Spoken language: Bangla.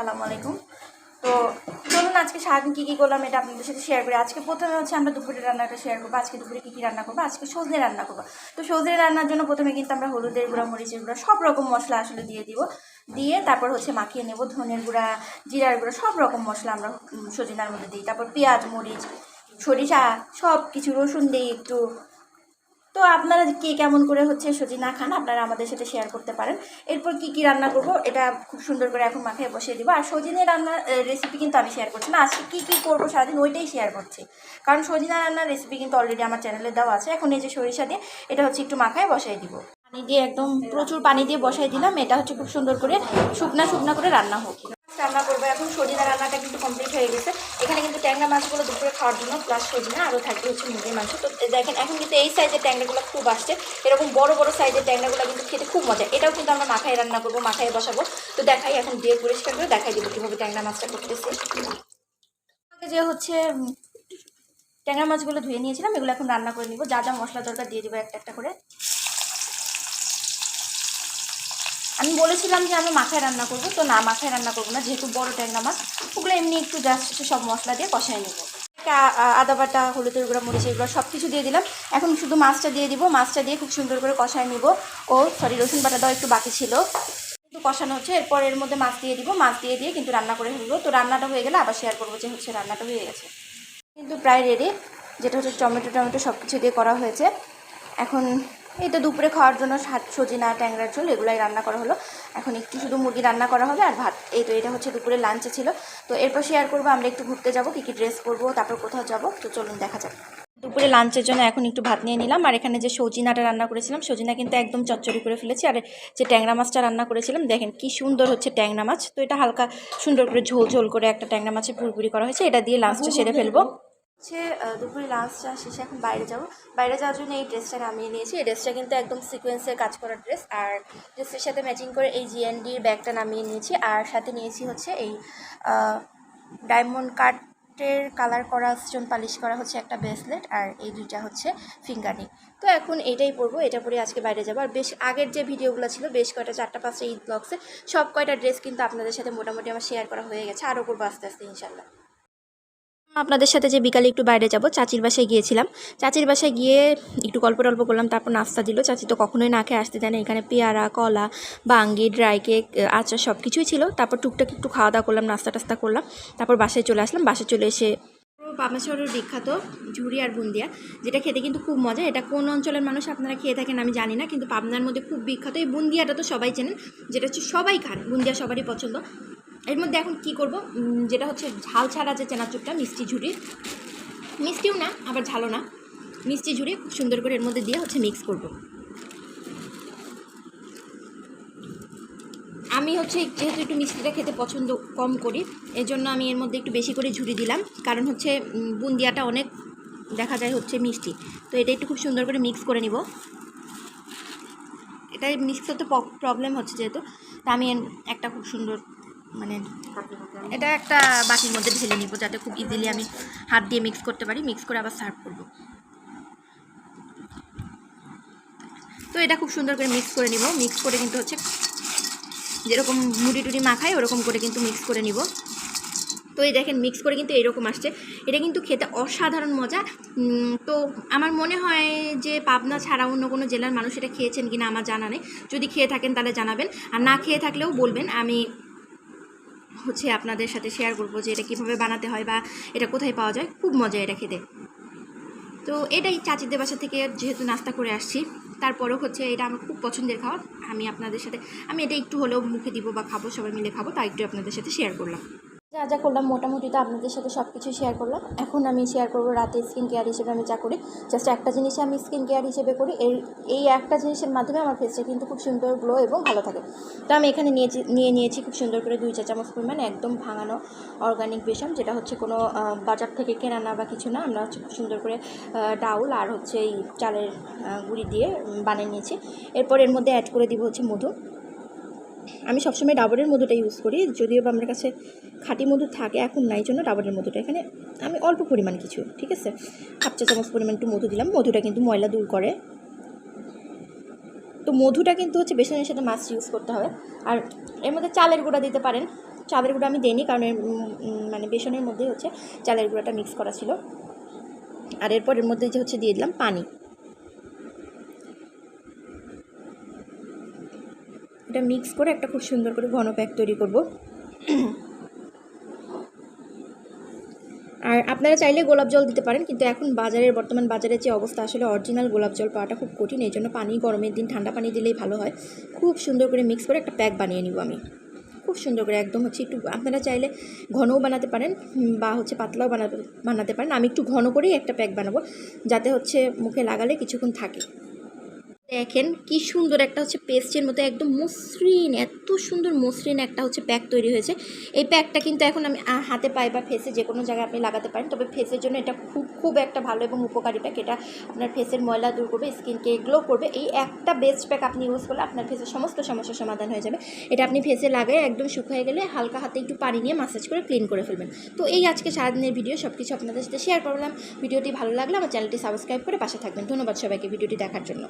আসসালামু আলাইকুম। তো চলুন আজকে সারাদিন কী কী করলাম এটা আপনাদের সাথে শেয়ার করি। আজকে প্রথমে হচ্ছে আমরা দুপুরে রান্নাটা শেয়ার করব। আজকে দুপুরে কী কী রান্না করব? আজকে সজনে রান্না করব। তো সজনে রান্নার জন্য প্রথমে কিন্তু আমরা হলুদের গুঁড়া, মরিচের গুঁড়া, সব রকম মশলা আসলে দিয়ে দিব। দিয়ে তারপর হচ্ছে মাখিয়ে নেব ধনের গুঁড়া, জিরার গুঁড়া, সব রকম মশলা আমরা সজনার মধ্যে দিই। তারপর পেঁয়াজ, মরিচ, সরিষা সব কিছু রসুন দিই একটু তো আপনারা কে কেমন করে হচ্ছে সজিনা খান, আপনারা আমাদের সাথে শেয়ার করতে পারেন। এরপর কি কি রান্না করব, এটা খুব সুন্দর করে এখন মাখিয়ে বসিয়ে দিব। আর সজিনের রান্নার রেসিপি কিন্তু আমি শেয়ার করছি না। আজকে কী কী করব সারাদিন ওইটাই শেয়ার করছি। কারণ সজিনা রান্নার রেসিপি কিন্তু অলরেডি আমার চ্যানেলে দেওয়া আছে। এখন এই যে সরিষা দিয়ে, এটা হচ্ছে একটু মাখায় বসাই দিব। পানি দিয়ে একদম প্রচুর পানি দিয়ে বসাই দিলাম। এটা হচ্ছে খুব সুন্দর করে শুকনা শুকনা করে রান্না হোক। রান্না করব। এখন সজিনা রান্নাটা কিন্তু কমপ্লিট হয়ে গেছে। এখানে কিন্তু ট্যাংরা মাছগুলো দুপুরে খাওয়ার জন্য প্লাস সজিনা আরও থাকবে হচ্ছে মুরগির মাংস। তো দেখেন, এখন কিন্তু এই সাইজের ট্যাংরাগুলো খুব আসছে। এরকম বড় বড় সাইজের ট্যাংরাগুলো কিন্তু খেতে খুব মজা। এটাও কিন্তু আমরা মাথায় রান্না করব মাথায় বসাবো। তো দেখাই এখন দিয়ে পরিষ্কার করে দেখাই দেবো কীভাবে ট্যাংরা মাছটা করতেছি। যে হচ্ছে ট্যাংরা মাছগুলো ধুয়ে নিয়েছিলাম, এগুলো এখন রান্না করে নিব। যা যা মশলা দরকার দিয়ে দেবো একটা একটা করে। আমি বলেছিলাম যে আমি মাথায় রান্না করব, তো না মাথায় রান্না করব না, যেহেতু বড় ট্যাংরা মাছ ওগুলো এমনি একটু জাস্ট সব মশলা দিয়ে কষায় নেব। আদা বাটা, হলুদের গুঁড়া, মরিচের এগুলো সব কিছু দিয়ে দিলাম। এখন শুধু মাছটা দিয়ে দিব, মাছটা দিয়ে খুব সুন্দর করে কষায় নিব। ও সরি রসুন বাটা দেওয়া একটু বাকি ছিল। কিন্তু কষানো হচ্ছে, এরপর এর মধ্যে মাছ দিয়ে দিব। মাছ দিয়ে দিয়ে কিন্তু রান্না করে ফেলব। তো রান্নাটা হয়ে গেলে আবার শেয়ার করব যে হচ্ছে রান্নাটা হয়ে গেছে। কিন্তু প্রায় রেডি যেটা হচ্ছে টমেটো টমেটো সব কিছু দিয়ে করা হয়েছে। এখন এই তো দুপুরে খাওয়ার জন্য সাত সজিনা ট্যাংরার ঝোল, এগুলাই রান্না করা হলো। এখন একটু শুধু মুরগি রান্না করা হবে আর ভাত। এই তো, এটা হচ্ছে দুপুরে লাঞ্চে ছিল। তো এরপর শেয়ার করব, আমরা একটু ঘুরতে যাব, কী কী ড্রেস করব তারপর কোথাও যাব। তো চলুন, দেখা যাক। দুপুরে লাঞ্চের জন্য এখন একটু ভাত নিয়ে নিলাম। আর এখানে যে সজিনাটা রান্না করেছিলাম, সজিনা কিন্তু একদম চচ্চড়ি করে ফেলেছি। আর যে ট্যাংরা মাছটা রান্না করেছিলাম, দেখেন কি সুন্দর হচ্ছে ট্যাংরা মাছ। তো এটা হালকা সুন্দর করে ঝোল ঝোল করে একটা ট্যাংরা মাছের পুরোপুরি করা হয়েছে। এটা দিয়ে লাঞ্চটা সেরে ফেলব। হচ্ছে দুপুরে লাঞ্চটা শেষে এখন বাইরে যাব। বাইরে যাওয়ার জন্য এই ড্রেসটা নামিয়ে নিয়েছি। এই ড্রেসটা কিন্তু একদম সিকোয়েন্সের কাজ করা ড্রেস আর ড্রেসের সাথে ম্যাচিং করে এই জিএনডির ব্যাগটা নামিয়ে নিয়েছি। আর সাথে নিয়েছি হচ্ছে এই ডায়মন্ড কাটের কালার করা স্টোন পালিশ করা হচ্ছে একটা ব্রেসলেট আর এই দুইটা হচ্ছে ফিঙ্গারিং তো এখন এটাই পরবো, এটা পরে আজকে বাইরে যাব। আর বেশ আগের যে ভিডিওগুলো ছিল, বেশ কয়টা, চারটা, পাঁচটা ঈদ ব্লগসে সব কয়টা ড্রেস কিন্তু আপনাদের সাথে মোটামুটি আমার শেয়ার করা হয়ে গেছে। আরও করব আস্তে আস্তে ইনশাল্লাহ আপনাদের সাথে যে বিকালে একটু বাইরে যাব, চাচির বাসায় গিয়েছিলাম। চাচির বাসায় গিয়ে একটু গল্প টল্প করলাম, তারপর নাস্তা দিল। চাচি তো কখনোই না খেয়ে আসতে দেয় না। এখানে পেয়ারা, কলা, বাঙ্গি, ড্রাই কেক আচার সব কিছুই ছিল। তারপর টুকটাক একটু খাওয়া দাওয়া করলাম, নাস্তা টাস্তা করলাম। তারপর বাসায় চলে আসলাম। বাসায় চলে এসে পাবনা শহরের বিখ্যাত ঝুড়ি আর বুন্দিয়া, যেটা খেতে কিন্তু খুব মজা। এটা কোন অঞ্চলের মানুষ আপনারা খেয়ে থাকেন আমি জানি না, কিন্তু পাবনার মধ্যে খুব বিখ্যাত। এই বুন্দিয়াটা তো সবাই চেনেন, যেটা হচ্ছে সবাই খান। বুন্দিয়া সবারই পছন্দ। এর মধ্যে এখন কি করব? যেটা হচ্ছে ঝাল ছাড়া যে চেনাচুরটা, মিষ্টি ঝুড়ি মিষ্টিও না, আবার ঝালও না। মিষ্টি ঝুড়ি খুব সুন্দর করে এর মধ্যে দিয়ে হচ্ছে মিক্স করব। আমি হচ্ছে যেহেতু একটু মিষ্টিটা খেতে পছন্দ কম করি এই জন্য আমি এর মধ্যে একটু বেশি করে ঝুড়ি দিলাম। কারণ হচ্ছে বুন্দিয়াটা অনেক দেখা যায় হচ্ছে মিষ্টি। তো এটা একটু খুব সুন্দর করে মিক্স করে নিব। এটা মিক্স করতে প্রবলেম হচ্ছে যেহেতু। তা আমি এর একটা খুব সুন্দর মানে এটা একটা বাটির মধ্যে ঢেলে নিব যাতে খুব ইজিলি আমি হাত দিয়ে মিক্স করতে পারি। মিক্স করে আবার সার্ভ করব। তো এটা খুব সুন্দর করে মিক্স করে নিব। মিক্স করে কিন্তু হচ্ছে যেরকম মুড়ি টুড়ি মাখাই, ওরকম করে কিন্তু মিক্স করে নিব। তো এই দেখেন মিক্স করে কিন্তু এরকম আসছে। এটা কিন্তু খেতে অসাধারণ মজা। তো আমার মনে হয় যে পাবনা ছাড়া অন্য কোনো জেলার মানুষ এটা খেয়েছেন কিনা আমার জানা নেই। যদি খেয়ে থাকেন তাহলে জানাবেন। আর না খেয়ে থাকলেও বলবেন। আমি হচ্ছে আপনাদের সাথে শেয়ার করব যে এটা কীভাবে বানাতে হয় বা এটা কোথায় পাওয়া যায়। খুব মজা এটা খেতে। তো এটাই চাচিদের বাসা থেকে যেহেতু নাস্তা করে আসছি, তারপরও হচ্ছে এটা আমার খুব পছন্দের খাওয়া আমি আপনাদের সাথে, আমি এটা একটু হলেও মুখে দিব বা খাব, সবাই মিলে খাব, তা একটু আপনাদের সাথে শেয়ার করলাম। যা যা করলাম মোটামুটি তো আপনাদের সাথে সব কিছু শেয়ার করলাম। এখন আমি শেয়ার করব রাতে স্কিন কেয়ার হিসেবে আমি যা করি। জাস্ট একটা জিনিস আমি স্কিন কেয়ার হিসেবে করি। এই এই একটা জিনিসের মাধ্যমে আমার ফেসটা কিন্তু খুব সুন্দর গ্লো এবং ভালো থাকে। তো আমি এখানে নিয়েছি, নিয়ে নিয়েছি খুব সুন্দর করে দুই চা চামচ পরিমাণ একদম ভাঙানো অর্গানিক বেসন, যেটা হচ্ছে কোনো বাজার থেকে কেনা না বা কিছু না। আমরা হচ্ছে খুব সুন্দর করে ডাউল আর হচ্ছে এই চালের গুঁড়ি দিয়ে বানিয়ে নিয়েছি। এরপর এর মধ্যে অ্যাড করে দিব হচ্ছে মধু। আমি সবসময় ডাবরের মধুটা ইউজ করি, যদিও বা আমার কাছে খাঁটি মধু থাকে, এখন নাই জন্য ডাবরের মধুটা। এখানে আমি অল্প পরিমাণ কিছু, ঠিক আছে? হাফ চা চামচ পরিমাণ একটু মধু দিলাম, মধুটা কিন্তু ময়লা দূর করে। তো মধুটা কিন্তু হচ্ছে বেসনের সাথে মাছ ইউজ করতে হবে। আর এর মধ্যে চালের গুঁড়া দিতে পারেন। চালের গুঁড়ো আমি দিইনি, কারণ মানে বেসনের মধ্যে হচ্ছে চালের গুঁড়াটা মিক্স করা ছিল। আর এরপর এর মধ্যে যে হচ্ছে দিয়ে দিলাম পানি। এটা মিক্স করে একটা খুব সুন্দর করে ঘন প্যাক তৈরি করব। আর আপনারা চাইলে গোলাপ জল দিতে পারেন, কিন্তু এখন বাজারের, বর্তমান বাজারের যে অবস্থা, আসলে অরিজিনাল গোলাপ জল পাওয়াটা খুব কঠিন এই জন্য পানি, গরমের দিন ঠান্ডা পানি দিলেই ভালো হয়। খুব সুন্দর করে মিক্স করে একটা প্যাক বানিয়ে নিব আমি। খুব সুন্দর করে, একদম হচ্ছে একটু, আপনারা চাইলে ঘনও বানাতে পারেন বা হচ্ছে পাতলাও বানাতে বানাতে পারেন। আমি একটু ঘন করেই একটা প্যাক বানাবো, যাতে হচ্ছে মুখে লাগালে কিছুক্ষণ থাকে। দেখেন কি সুন্দর একটা হচ্ছে পেস্টের মতো একদম মসৃণ, এত সুন্দর মসৃণ একটা হচ্ছে প্যাক তৈরি হয়েছে। এই প্যাকটা কিন্তু এখন আমি হাতে পাই বা ফেসে যে কোনো জায়গায় আপনি লাগাতে পারেন। তবে ফেসের জন্য এটা খুব খুব একটা ভালো এবং উপকারী প্যাক এটা আপনার ফেসের ময়লা দূর করবে স্কিনকে গ্লো করবে। এই একটা বেস্ট প্যাক আপনি ইউজ করলে আপনার ফেসের সমস্ত সমস্যার সমাধান হয়ে যাবে। এটা আপনি ফেসে লাগাই একদম শুকিয়ে গেলে হালকা হাতে একটু পানি নিয়ে মাসাজ করে ক্লিন করে ফেলবেন। তো এই আজকে সারাদিনের ভিডিও সব কিছু আপনাদের সাথে শেয়ার করলাম। ভিডিওটি ভালো লাগলে আমার চ্যানেলটি সাবস্ক্রাইব করে পাশে থাকবেন। ধন্যবাদ সবাইকে ভিডিওটি দেখার জন্য।